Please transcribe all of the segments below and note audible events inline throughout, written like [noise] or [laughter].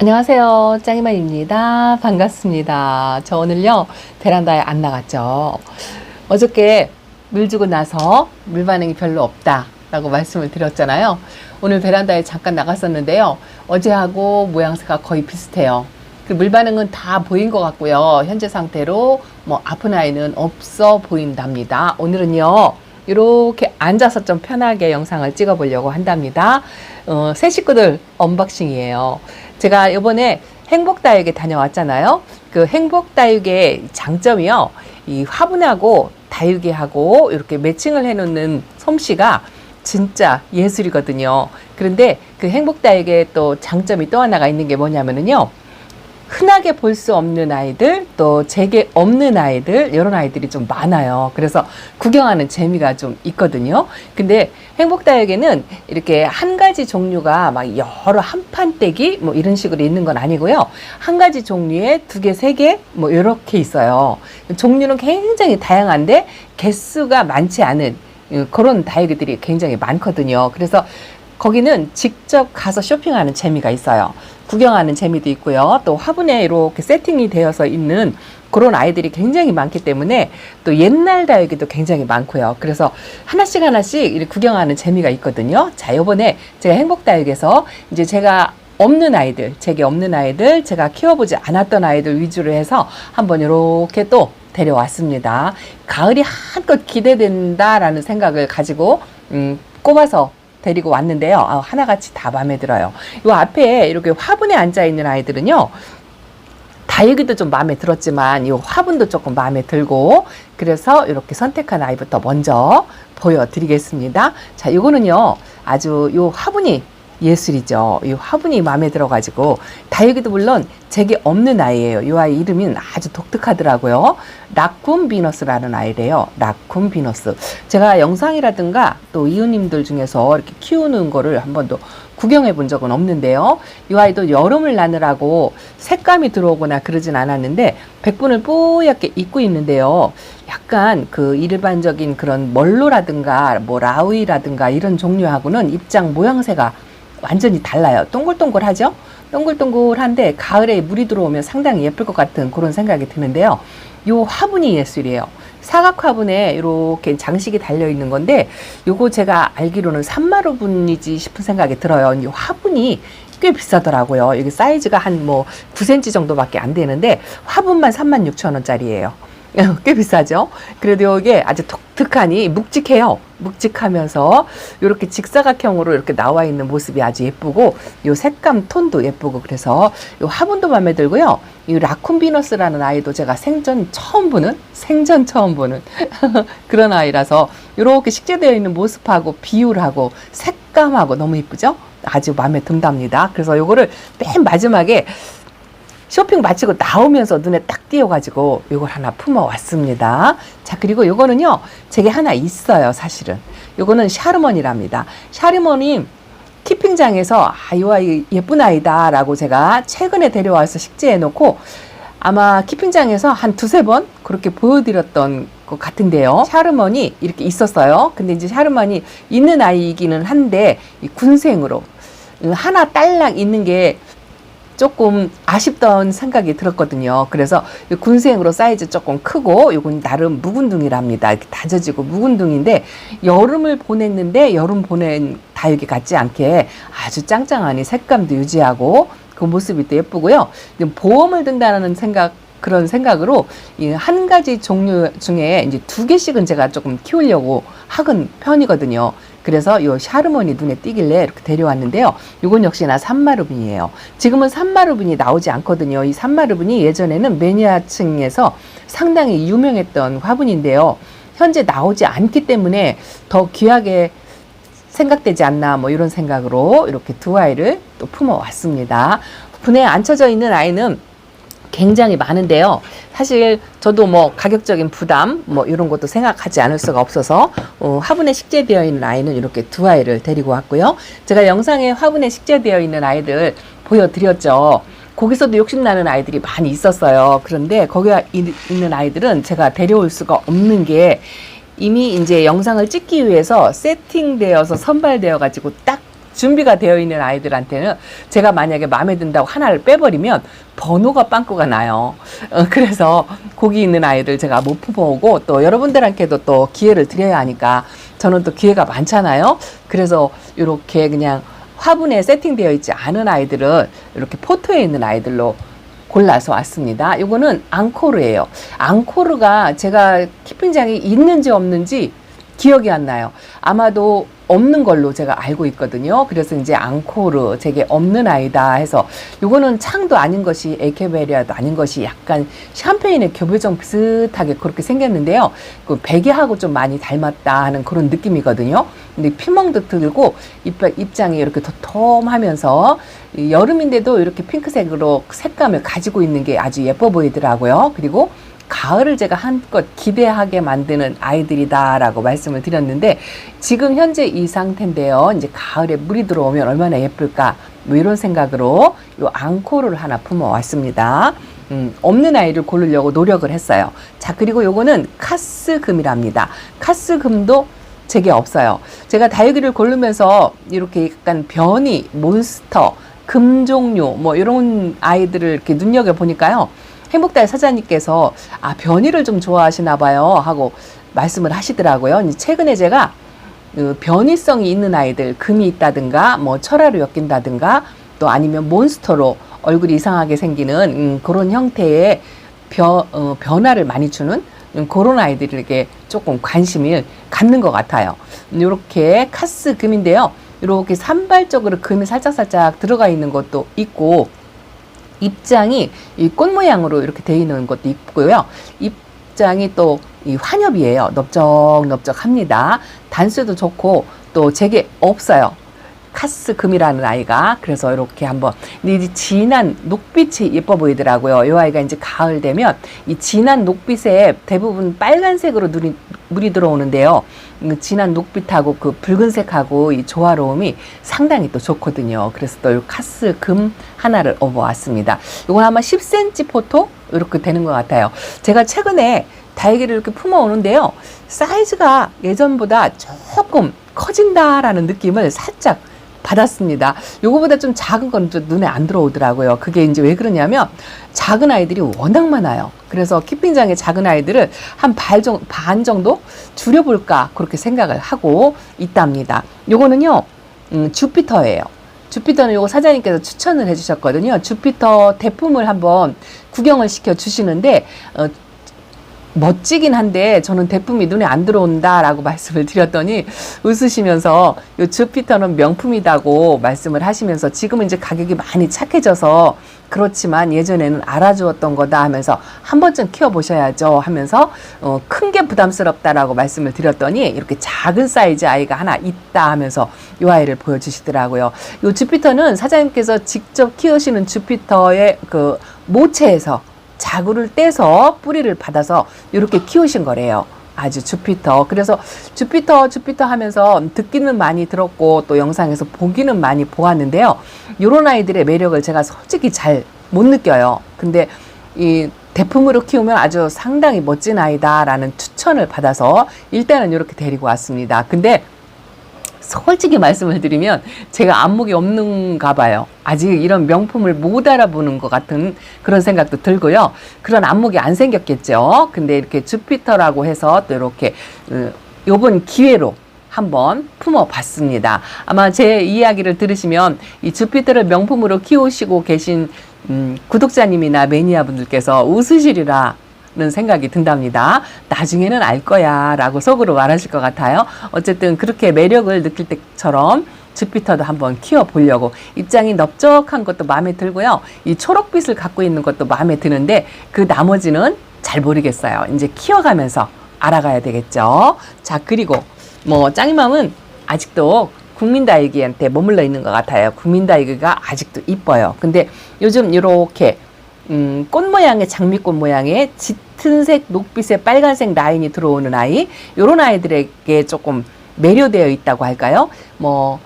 안녕하세요. 짱이만입니다. 반갑습니다. 저 오늘요, 베란다에 안 나갔죠. 어저께 물 주고 나서 물 반응이 별로 없다. 라고 말씀을 드렸잖아요. 오늘 베란다에 잠깐 나갔었는데요. 어제하고 모양새가 거의 비슷해요. 그 물 반응은 다 보인 것 같고요. 현재 상태로 뭐 아픈 아이는 없어 보인답니다. 오늘은요, 이렇게 앉아서 좀 편하게 영상을 찍어 보려고 한답니다. 어, 새 식구들 언박싱이에요. 제가 이번에 행복다육에 다녀왔잖아요. 그 행복다육의 장점이요. 이 화분하고 다육이하고 이렇게 매칭을 해놓는 솜씨가 진짜 예술이거든요. 그런데 그 행복다육의 또 장점이 또 하나가 있는 게 뭐냐면은요. 흔하게 볼 수 없는 아이들, 또 제게 없는 아이들, 이런 아이들이 좀 많아요. 그래서 구경하는 재미가 좀 있거든요. 근데 행복다육에는 이렇게 한 가지 종류가 막 여러 한판떼기 뭐 이런 식으로 있는 건 아니고요. 한 가지 종류에 두 개, 세 개, 뭐 이렇게 있어요. 종류는 굉장히 다양한데 개수가 많지 않은 그런 다육이들이 굉장히 많거든요. 그래서 거기는 직접 가서 쇼핑하는 재미가 있어요. 구경하는 재미도 있고요. 또 화분에 이렇게 세팅이 되어서 있는 그런 아이들이 굉장히 많기 때문에 또 옛날 다육이도 굉장히 많고요. 그래서 하나씩 하나씩 이렇게 구경하는 재미가 있거든요. 자, 요번에 제가 행복다육에서 이제 제가 없는 아이들, 제게 없는 아이들, 제가 키워보지 않았던 아이들 위주로 해서 한번 이렇게 또 데려왔습니다. 가을이 한껏 기대된다라는 생각을 가지고 음, 꼽아서 데리고 왔는데요. 아, 하나같이 다 마음에 들어요. 요 앞에 이렇게 화분에 앉아 있는 아이들은요. 다육이도 좀 마음에 들었지만 이 화분도 조금 마음에 들고 그래서 이렇게 선택한 아이부터 먼저 보여드리겠습니다. 자, 이거는요 아주 요 화분이 예술이죠. 이 화분이 마음에 들어가지고 다육이도 물론 제게 없는 아이예요. 이 아이 이름이 아주 독특하더라고요. 라쿰 비너스라는 아이래요. 라쿰 비너스. 제가 영상이라든가 또 이웃님들 중에서 이렇게 키우는 거를 한 번도 구경해 본 적은 없는데요. 이 아이도 여름을 나느라고 색감이 들어오거나 그러진 않았는데 백분을 뽀얗게 입고 있는데요. 약간 그 일반적인 그런 멀로라든가 뭐 라우이라든가 이런 종류하고는 입장 모양새가 완전히 달라요. 동글동글하죠? 동글동글한데 가을에 물이 들어오면 상당히 예쁠 것 같은 그런 생각이 드는데요. 요 화분이 예술이에요. 사각 화분에 이렇게 장식이 달려 있는 건데 요거 제가 알기로는 3만 원분이지 싶은 생각이 들어요. 이 화분이 꽤 비싸더라고요. 여기 사이즈가 한 뭐 9cm 정도밖에 안 되는데 화분만 3만 6천 원짜리예요. [laughs] 꽤 비싸죠? 그래도 이게 아주 독특하니 묵직해요. 묵직하면서 이렇게 직사각형으로 이렇게 나와 있는 모습이 아주 예쁘고 요 색감 톤도 예쁘고 그래서 요 화분도 마음에 들고요. 이 라쿤 비너스라는 아이도 제가 생전 처음 보는 생전 처음 보는 [laughs] 그런 아이라서 이렇게 식재되어 있는 모습하고 비율하고 색감하고 너무 예쁘죠? 아주 마음에 든답니다. 그래서 요거를 맨 마지막에 쇼핑 마치고 나오면서 눈에 딱 띄어가지고 요걸 하나 품어 왔습니다. 자, 그리고 요거는요, 제게 하나 있어요, 사실은. 요거는 샤르먼이랍니다. 샤르먼이 키핑장에서 아, 이 아이 예쁜 아이다 라고 제가 최근에 데려와서 식재해 놓고 아마 키핑장에서 한 두세 번 그렇게 보여드렸던 것 같은데요. 샤르먼이 이렇게 있었어요. 근데 이제 샤르먼이 있는 아이이기는 한데 이 군생으로 하나 딸랑 있는 게 조금 아쉽던 생각이 들었거든요. 그래서 군생으로 사이즈 조금 크고 이건 나름 묵은둥이랍니다. 이렇게 다져지고 묵은둥인데 여름을 보냈는데 여름 보낸 다육이 같지 않게 아주 짱짱하니 색감도 유지하고 그 모습이 또 예쁘고요. 보험을 든다는 생각 그런 생각으로 이 한 가지 종류 중에 이제 두 개씩은 제가 조금 키우려고 하는 편이거든요. 그래서 요 샤르몬이 눈에 띄길래 이렇게 데려왔는데요. 이건 역시나 산마르빈이에요. 지금은 산마르빈이 나오지 않거든요. 이 산마르빈이 예전에는 매니아층에서 상당히 유명했던 화분인데요. 현재 나오지 않기 때문에 더 귀하게 생각되지 않나 뭐 이런 생각으로 이렇게 두 아이를 또 품어 왔습니다. 분에 앉혀져 있는 아이는 굉장히 많은데요. 사실 저도 뭐 가격적인 부담 뭐 이런 것도 생각하지 않을 수가 없어서 어, 화분에 식재되어 있는 아이는 이렇게 두 아이를 데리고 왔고요. 제가 영상에 화분에 식재되어 있는 아이들 보여드렸죠. 거기서도 욕심나는 아이들이 많이 있었어요. 그런데 거기 있는 아이들은 제가 데려올 수가 없는 게 이미 이제 영상을 찍기 위해서 세팅되어서 선발되어 가지고 딱 준비가 되어 있는 아이들한테는 제가 만약에 마음에 든다고 하나를 빼버리면 번호가 빵꾸가 나요. 어, 그래서 거기 있는 아이를 제가 못 품어오고 또 여러분들한테도 또 기회를 드려야 하니까 저는 또 기회가 많잖아요. 그래서 이렇게 그냥 화분에 세팅되어 있지 않은 아이들을 이렇게 포토에 있는 아이들로 골라서 왔습니다. 이거는 앙코르예요. 앙코르가 제가 키핑장이 있는지 없는지 기억이 안 나요. 아마도 없는 걸로 제가 알고 있거든요. 그래서 이제 앙코르 제게 없는 아이다 해서 요거는 창도 아닌 것이 에케베리아도 아닌 것이 약간 샴페인의 교배종 비슷하게 그렇게 생겼는데요. 그 베개하고 좀 많이 닮았다 하는 그런 느낌이거든요. 근데 피멍도 들고 입, 입장이 이렇게 도톰하면서 이 여름인데도 이렇게 핑크색으로 색감을 가지고 있는 게 아주 예뻐 보이더라고요. 그리고 가을을 제가 한껏 기대하게 만드는 아이들이다라고 말씀을 드렸는데 지금 현재 이 상태인데요. 이제 가을에 물이 들어오면 얼마나 예쁠까 뭐 이런 생각으로 요 앙코르를 하나 품어 왔습니다. 음, 없는 아이를 고르려고 노력을 했어요. 자 그리고 요거는 카스금이랍니다. 카스금도 제게 없어요. 제가 다육이를 고르면서 이렇게 약간 변이, 몬스터, 금 종류 뭐 이런 아이들을 이렇게 눈여겨 보니까요. 행복달 사장님께서 아 변이를 좀 좋아하시나 봐요 하고 말씀을 하시더라고요. 최근에 제가 그 변이성이 있는 아이들 금이 있다든가 뭐 철화로 엮인다든가 또 아니면 몬스터로 얼굴이 이상하게 생기는 음, 그런 형태의 변, 어, 변화를 많이 주는 음, 그런 아이들에게 조금 관심을 갖는 것 같아요. 이렇게 카스 금인데요. 이렇게 산발적으로 금이 살짝살짝 들어가 있는 것도 있고 입장이 이 꽃 모양으로 이렇게 되어 있는 것도 있고요. 입장이 또 이 환엽이에요. 넓적넓적합니다. 단수도 좋고 또 제게 없어요. 카스 금이라는 아이가 그래서 이렇게 한번 근데 이 진한 녹빛이 예뻐 보이더라고요. 이 아이가 이제 가을 되면 이 진한 녹빛에 대부분 빨간색으로 눈이 물이 들어오는데요. 음, 진한 녹빛하고 그 붉은색하고 이 조화로움이 상당히 또 좋거든요. 그래서 또 이 카스 금 하나를 업어왔습니다. 이건 아마 10cm 포토 이렇게 되는 것 같아요. 제가 최근에 다육이를 이렇게 품어오는데요. 사이즈가 예전보다 조금 커진다라는 느낌을 살짝 받았습니다. 요거보다 좀 작은 건 좀 눈에 안 들어오더라고요. 그게 이제 왜 그러냐면 작은 아이들이 워낙 많아요. 그래서 키핑장에 작은 아이들을 한반 정도 줄여볼까 그렇게 생각을 하고 있답니다. 요거는요, 음, 주피터예요. 주피터는 요거 사장님께서 추천을 해주셨거든요. 주피터 대품을 한번 구경을 시켜 주시는데 어, 멋지긴 한데 저는 대품이 눈에 안 들어온다라고 [laughs] 말씀을 드렸더니 웃으시면서 요 주피터는 명품이다고 말씀을 하시면서 지금은 이제 가격이 많이 착해져서 그렇지만 예전에는 알아주었던 거다 하면서 한 번쯤 키워보셔야죠 하면서 어, 큰 게 부담스럽다라고 말씀을 드렸더니 이렇게 작은 사이즈 아이가 하나 있다 하면서 이 아이를 보여주시더라고요. 요 주피터는 사장님께서 직접 키우시는 주피터의 그 모체에서 자구를 떼서 뿌리를 받아서 이렇게 키우신 거래요. 아주 주피터. 그래서 주피터, 주피터 하면서 듣기는 많이 들었고 또 영상에서 보기는 많이 보았는데요. 이런 아이들의 매력을 제가 솔직히 잘 못 느껴요. 근데 이 대품으로 키우면 아주 상당히 멋진 아이다라는 추천을 받아서 일단은 이렇게 데리고 왔습니다. 근데 솔직히 말씀을 드리면 제가 안목이 없는가 봐요. 아직 이런 명품을 못 알아보는 것 같은 그런 생각도 들고요. 그런 안목이 안 생겼겠죠. 근데 이렇게 주피터라고 해서 또 이렇게 어, 요번 기회로 한번 품어봤습니다. 아마 제 이야기를 들으시면 이 주피터를 명품으로 키우시고 계신 음, 구독자님이나 매니아분들께서 웃으시리라 는 생각이 든답니다. 나중에는 알 거야 라고 속으로 말하실 것 같아요. 어쨌든 그렇게 매력을 느낄 때처럼 주피터도 한번 키워보려고 입장이 넓적한 것도 마음에 들고요. 이 초록빛을 갖고 있는 것도 마음에 드는데 그 나머지는 잘 모르겠어요. 이제 키워가면서 알아가야 되겠죠. 자, 그리고 뭐 짱이맘은 아직도 국민다육이한테 머물러 있는 것 같아요. 국민다육이가 아직도 이뻐요. 근데 요즘 이렇게 음, 꽃 모양의 장미꽃 모양의 짙은색 녹빛의 빨간색 라인이 들어오는 아이 요런 아이들에게 조금 매료되어 있다고 할까요? 뭐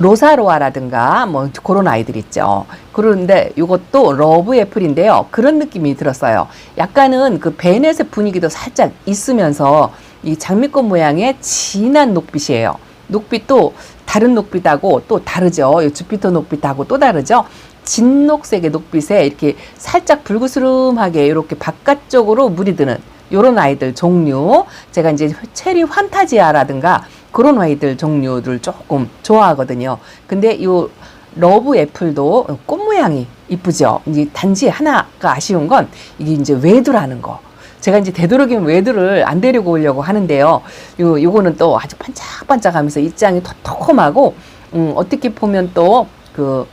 로사로아라든가 뭐 그런 아이들 있죠. 그런데 이것도 러브 애플인데요. 그런 느낌이 들었어요. 약간은 그 베넷의 분위기도 살짝 있으면서 이 장미꽃 모양의 진한 녹빛이에요. 녹빛도 다른 녹빛하고 또 다르죠. 이 주피터 녹빛하고 또 다르죠. 진녹색의 녹빛에 이렇게 살짝 불그스름하게 이렇게 바깥쪽으로 물이 드는 요런 아이들 종류 제가 이제 체리 환타지아라든가 그런 아이들 종류를 조금 좋아하거든요. 근데 요 러브 애플도 꽃 모양이 이쁘죠. 이제 단지 하나가 아쉬운 건 이게 이제 외두라는 거. 제가 이제 되도록이면 외두를 안 데리고 오려고 하는데요. 요 요거는 또 아주 반짝반짝하면서 입장이 톡톡하고 음, 어떻게 보면 또그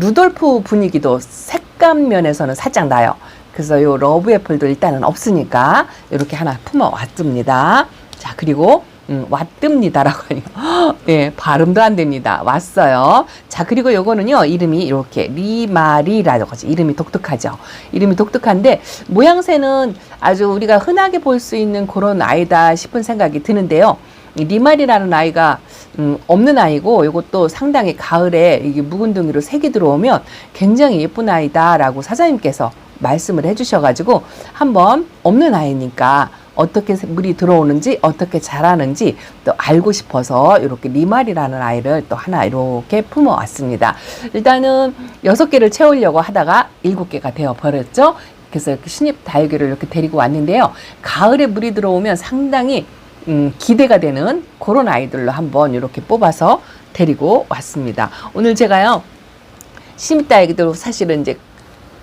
루돌프 분위기도 색감 면에서는 살짝 나요. 그래서 요 러브 애플도 일단은 없으니까 이렇게 하나 품어 왔습니다. 자, 그리고 음, 왔듭니다라고 하니까 [gasps] 예, 발음도 안 됩니다. 왔어요. 자, 그리고 요거는요. 이름이 이렇게 리마리라고 하지. 이름이 독특하죠. 이름이 독특한데 모양새는 아주 우리가 흔하게 볼 수 있는 그런 아이다 싶은 생각이 드는데요. 이 리말이라는 아이가 음, 없는 아이고 이것도 상당히 가을에 이게 묵은둥이로 색이 들어오면 굉장히 예쁜 아이다라고 사장님께서 말씀을 해주셔가지고 한번 없는 아이니까 어떻게 물이 들어오는지 어떻게 자라는지 또 알고 싶어서 이렇게 리말이라는 아이를 또 하나 이렇게 품어 왔습니다. 일단은 여섯 개를 채우려고 하다가 일곱 개가 되어 버렸죠. 그래서 이렇게 신입 다육이를 이렇게 데리고 왔는데요. 가을에 물이 들어오면 상당히 음, 기대가 되는 그런 아이들로 한번 이렇게 뽑아서 데리고 왔습니다. 오늘 제가요, 신입다육이들 사실은 이제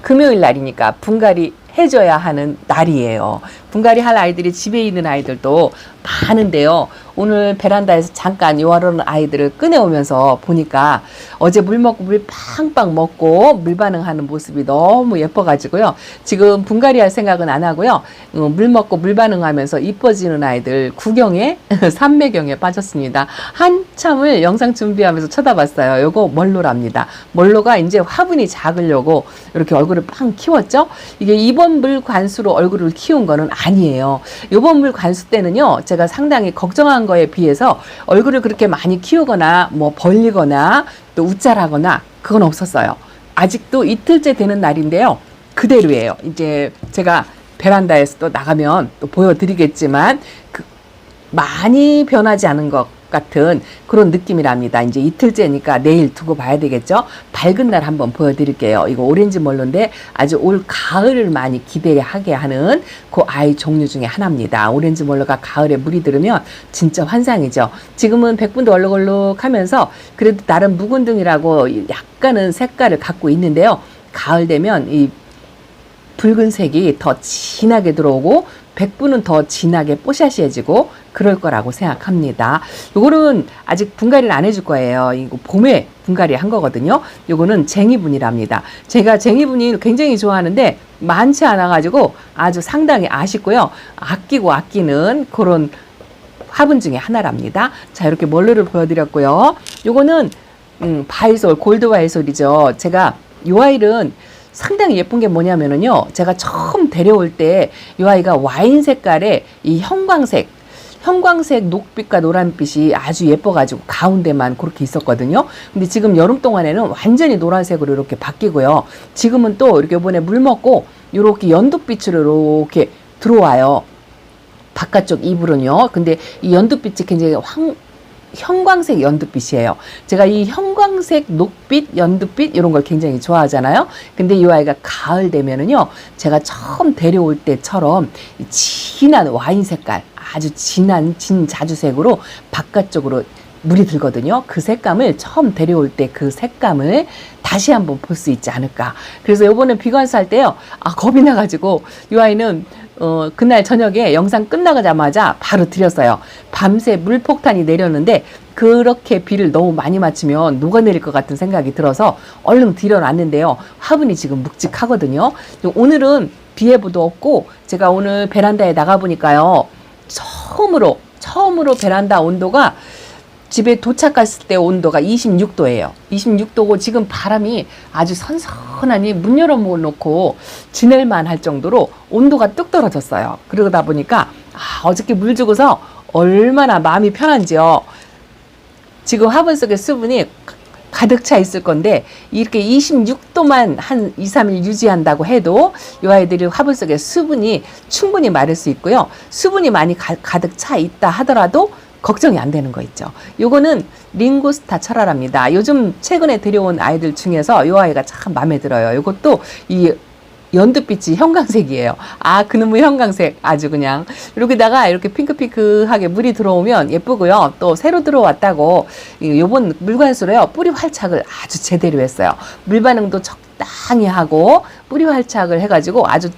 금요일 날이니까 분갈이 해줘야 하는 날이에요. 분갈이 할 아이들이 집에 있는 아이들도 많은데요. 오늘 베란다에서 잠깐 요하는 아이들을 꺼내오면서 보니까 어제 물 먹고 물 팡팡 먹고 물 반응하는 모습이 너무 예뻐가지고요. 지금 분갈이 할 생각은 안 하고요. 어, 물 먹고 물 반응하면서 이뻐지는 아이들 구경에 [laughs] 삼매경에 빠졌습니다. 한참을 영상 준비하면서 쳐다봤어요. 요거 멀로랍니다. 멀로가 이제 화분이 작으려고 이렇게 얼굴을 빵 키웠죠. 이게 이번 물 관수로 얼굴을 키운 거는 아니에요. 요번 물 관수 때는요. 제가 상당히 걱정한 거에 비해서 얼굴을 그렇게 많이 키우거나 뭐 벌리거나 또 웃잘하거나 그건 없었어요. 아직도 이틀째 되는 날인데요. 그대로예요. 이제 제가 베란다에서 또 나가면 또 보여드리겠지만 그 많이 변하지 않은 것 같은 그런 느낌이랍니다. 이제 이틀째니까 내일 두고 봐야 되겠죠. 밝은 날 한번 보여드릴게요. 이거 오렌지 멀로인데 아주 올 가을을 많이 기대하게 하는 그 아이 종류 중에 하나입니다. 오렌지 멀로가 가을에 물이 들으면 진짜 환상이죠. 지금은 백분도 얼룩얼룩 하면서 그래도 나름 묵은둥이라고 약간은 색깔을 갖고 있는데요. 가을 되면 이 붉은색이 더 진하게 들어오고 백분은 더 진하게 뽀샤시해지고 그럴 거라고 생각합니다. 요거는 아직 분갈이를 안 해줄 거예요. 이거 봄에 분갈이 한 거거든요. 요거는 쟁이분이랍니다. 제가 쟁이분이 굉장히 좋아하는데 많지 않아 가지고 아주 상당히 아쉽고요. 아끼고 아끼는 그런 화분 중에 하나랍니다. 자, 이렇게 멀루를 보여드렸고요. 요거는 음, 바이솔, 골드 바이솔이죠. 제가 요 아이는 상당히 예쁜 게 뭐냐면은요. 제가 처음 데려올 때 이 아이가 와인 색깔의 이 형광색 형광색 녹빛과 노란빛이 아주 예뻐가지고 가운데만 그렇게 있었거든요. 근데 지금 여름 동안에는 완전히 노란색으로 이렇게 바뀌고요. 지금은 또 이렇게 이번에 물 먹고 이렇게 연두빛으로 이렇게 들어와요. 바깥쪽 이불은요. 근데 이 연두빛이 굉장히 황, 형광색 연두빛이에요. 제가 이 형광색, 녹빛, 연두빛 이런 걸 굉장히 좋아하잖아요. 근데 이 아이가 가을 되면은요, 제가 처음 데려올 때처럼 이 진한 와인 색깔, 아주 진한 진 자주색으로 바깥쪽으로 물이 들거든요. 그 색감을 처음 데려올 때 그 색감을 다시 한번 볼 수 있지 않을까. 그래서 요번에 비관사 할 때요, 아 겁이 나가지고 이 아이는 어, 그날 저녁에 영상 끝나자마자 바로 드렸어요. 밤새 물폭탄이 내렸는데 그렇게 비를 너무 많이 맞추면 녹아내릴 것 같은 생각이 들어서 얼른 들여놨는데요. 화분이 지금 묵직하거든요. 오늘은 비 예보도 없고 제가 오늘 베란다에 나가보니까요. 처음으로, 처음으로 베란다 온도가 집에 도착했을 때 온도가 26도예요. 26도고 지금 바람이 아주 선선하니 문 열어놓고 지낼만 할 정도로 온도가 뚝 떨어졌어요. 그러다 보니까 아, 어저께 물 주고서 얼마나 마음이 편한지요. 지금 화분 속에 수분이 가득 차 있을 건데 이렇게 26도만 한 2, 3일 유지한다고 해도 이 아이들이 화분 속에 수분이 충분히 마를 수 있고요. 수분이 많이 가, 가득 차 있다 하더라도 걱정이 안 되는 거 있죠. 요거는 링고스타 철화랍니다. 요즘 최근에 데려온 아이들 중에서 요 아이가 참 마음에 들어요. 요것도 이 연두빛이 형광색이에요. 아, 그놈의 형광색. 아주 그냥. 여기다가 이렇게 핑크핑크하게 물이 들어오면 예쁘고요. 또 새로 들어왔다고 이 요번 물관수로요. 뿌리 활착을 아주 제대로 했어요. 물 반응도 적당히 하고 뿌리 활착을 해가지고 아주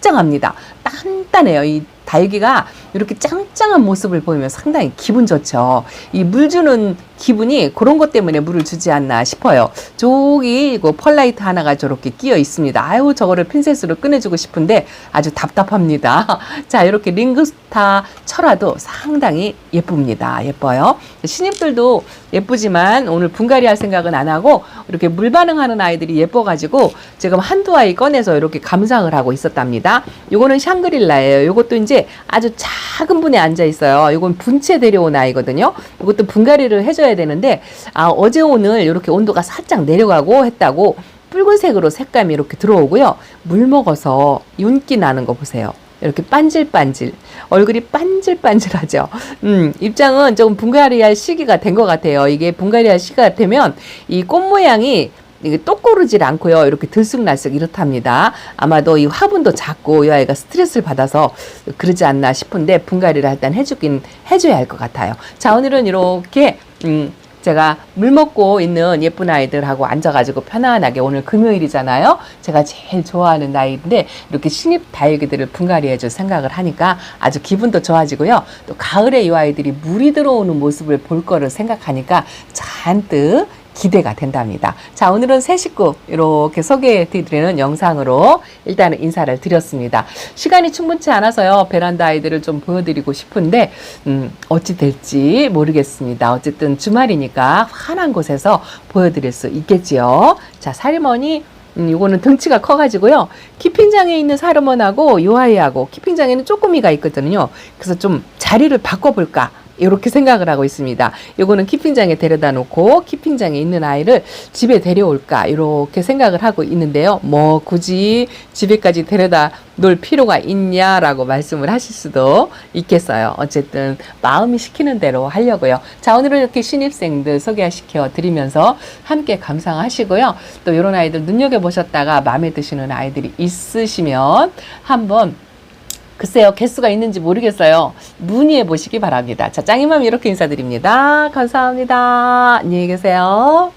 짱짱합니다. 단단해요. 이 달기가 이렇게 짱짱한 모습을 보이면 상당히 기분 좋죠. 이 물 주는 기분이 그런 것 때문에 물을 주지 않나 싶어요. 저기 이거 펄라이트 하나가 저렇게 끼어 있습니다. 아유 저거를 핀셋으로 꺼내주고 싶은데 아주 답답합니다. [laughs] 자 이렇게 링그스타 철화도 상당히 예쁩니다. 예뻐요. 신입들도 예쁘지만 오늘 분갈이 할 생각은 안 하고 이렇게 물 반응하는 아이들이 예뻐가지고 지금 한두 아이 꺼내서 이렇게 감상을 하고 있었답니다. 요거는 샹그릴라예요. 요것도 이제 아주 작은 분에 앉아 있어요. 요건 분체 데려온 아이거든요. 이것도 분갈이를 해줘야 되는데 아 어제 오늘 이렇게 온도가 살짝 내려가고 했다고 붉은색으로 색감이 이렇게 들어오고요. 물 먹어서 윤기 나는 거 보세요. 이렇게 반질반질 얼굴이 반질반질하죠. 음, 입장은 조금 분갈이할 시기가 된 것 같아요. 이게 분갈이할 시기가 되면 이 꽃 모양이 이게 똑고르질 않고요. 이렇게 들쑥날쑥 이렇답니다. 아마도 이 화분도 작고 이 아이가 스트레스를 받아서 그러지 않나 싶은데 분갈이를 일단 해주긴 해줘야 할 것 같아요. 자 오늘은 이렇게 음, 제가 물 먹고 있는 예쁜 아이들하고 앉아가지고 편안하게 오늘 금요일이잖아요. 제가 제일 좋아하는 나이인데 이렇게 신입 다육이들을 분갈이해줄 생각을 하니까 아주 기분도 좋아지고요. 또 가을에 이 아이들이 물이 들어오는 모습을 볼 거를 생각하니까 잔뜩 기대가 된답니다. 자, 오늘은 새 식구 이렇게 소개해 드리는 영상으로 일단은 인사를 드렸습니다. 시간이 충분치 않아서요. 베란다 아이들을 좀 보여드리고 싶은데, 음, 어찌 될지 모르겠습니다. 어쨌든 주말이니까 환한 곳에서 보여드릴 수 있겠지요. 자, 사리머니 음, 이거는 등치가 커가지고요. 키핑장에 있는 사르먼하고 요 아이하고 키핑장에는 쪼꼬미가 있거든요. 그래서 좀 자리를 바꿔볼까. 이렇게 생각을 하고 있습니다. 요거는 키핑장에 데려다 놓고 키핑장에 있는 아이를 집에 데려올까 이렇게 생각을 하고 있는데요. 뭐 굳이 집에까지 데려다 놓을 필요가 있냐라고 말씀을 하실 수도 있겠어요. 어쨌든 마음이 시키는 대로 하려고요. 자 오늘은 이렇게 신입생들 소개시켜 드리면서 함께 감상하시고요. 또 이런 아이들 눈여겨 보셨다가 마음에 드시는 아이들이 있으시면 한번 글쎄요, 개수가 있는지 모르겠어요. 문의해 보시기 바랍니다. 자, 짱이맘 이렇게 인사드립니다. 감사합니다. 안녕히 계세요.